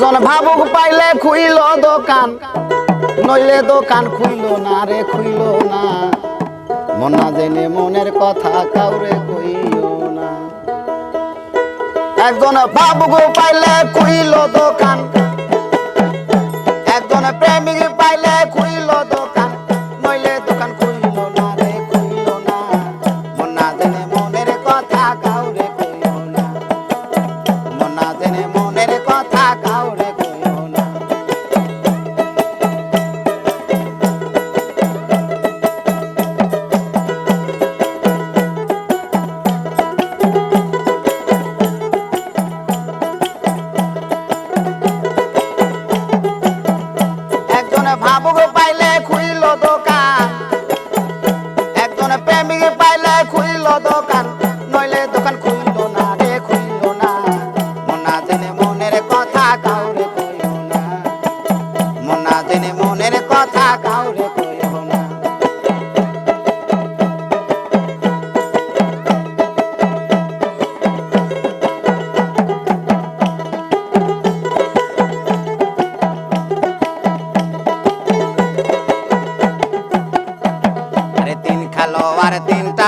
একজন ভাবুক পাইলে খুইল দোকান, নইলে দোকান খুইল না রে, খুইল না। মনা জেনে মনের কথা কাউরে কইও না। একজন ভাবুক পাইলে খুইল দোকান একজনে ভাবুক পাইলে খুইল দোকান। একজন প্রেমিক পাইলে খুইল দোকান। নইলে দোকান খুইল না রে, খুইল না। মনা জেনে মনের কথা কাউরে কইও না। মনা জেনে মনের কথা কাউরে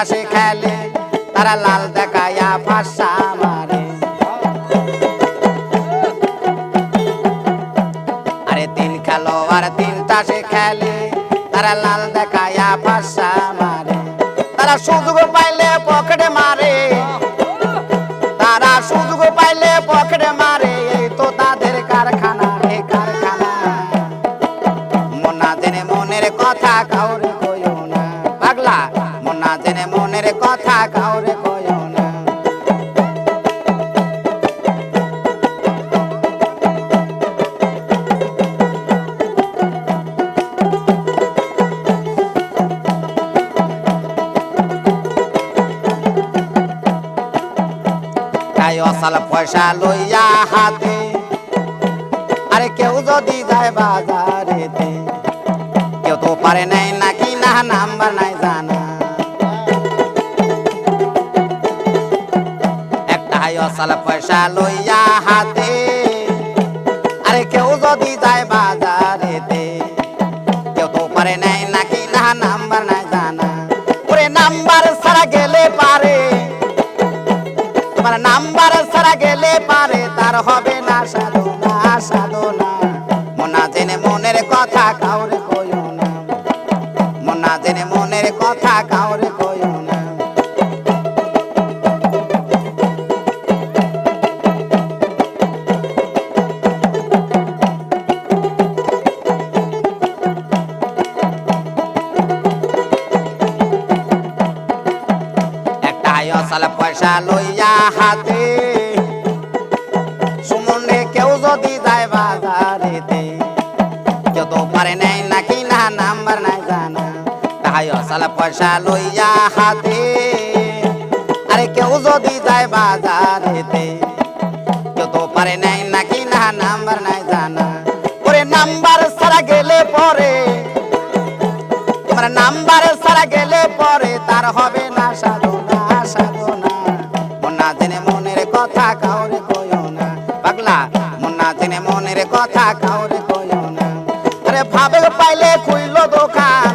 তিনটা খেলে, তারা লাল দেখায়া ভাষা মারে। আরে তিন খেলো আর তিনটা সে খেলে, তারা লাল দেখায়া ভাষা মারে। তারা সুযোগ পাইলে পকেটে মারে। তারা সুযোগ পাইলে পকেটে মারে, এই তো তাদের কারখানা এ কারখানা। মনা জেনে মনের কথা কাউরে অসাল পয়সা লইয়া হাতে। আরে কেউ যদি যায় বাজারেতে, কেউ তো পারে নাই নাকি না, নাম্বার নাই জানা। একটা অসাল পয়সা লইয়া হাতে। আরে কেউ যদি যায় বাজারেতে, কেউ তো পারে নাই নাকি না, নাম্বার নাই জানা। ওরে নাম্বার সারা গেলে সাধনা। মনা জেনে মনের কথা কাউরে কইও না। মনা জেনে মনের কথা কাউরে কইও না। পয়সা লইয়া হাতে তো পারে নাই নাকি না, নাম্বার নাই জানা। তাই অসাল পয়সা লইয়া হাতে। আরে কেউ যদি যায় বাজারেতে কেউ তো পারে নাই নাকি না, নাম্বার নাই জানা। ওরে নাম্বার সারা গেলে পরে। তোমার নাম্বার সারা গেলে পরে, তার হবে না সাধনা আরে ভাবে পাইলে খুইল দোকান।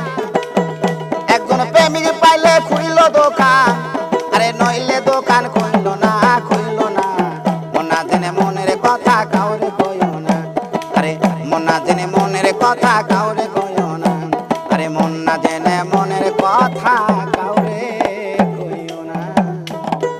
একজন প্রেমিক পাইলে খুইল দোকান। আরে নইলে দোকান খুইল না খুইল না। মনা জেনে মনের কথা কাউরে কইও না। আরে মনা জেনে মনের কথা কাউরে কইও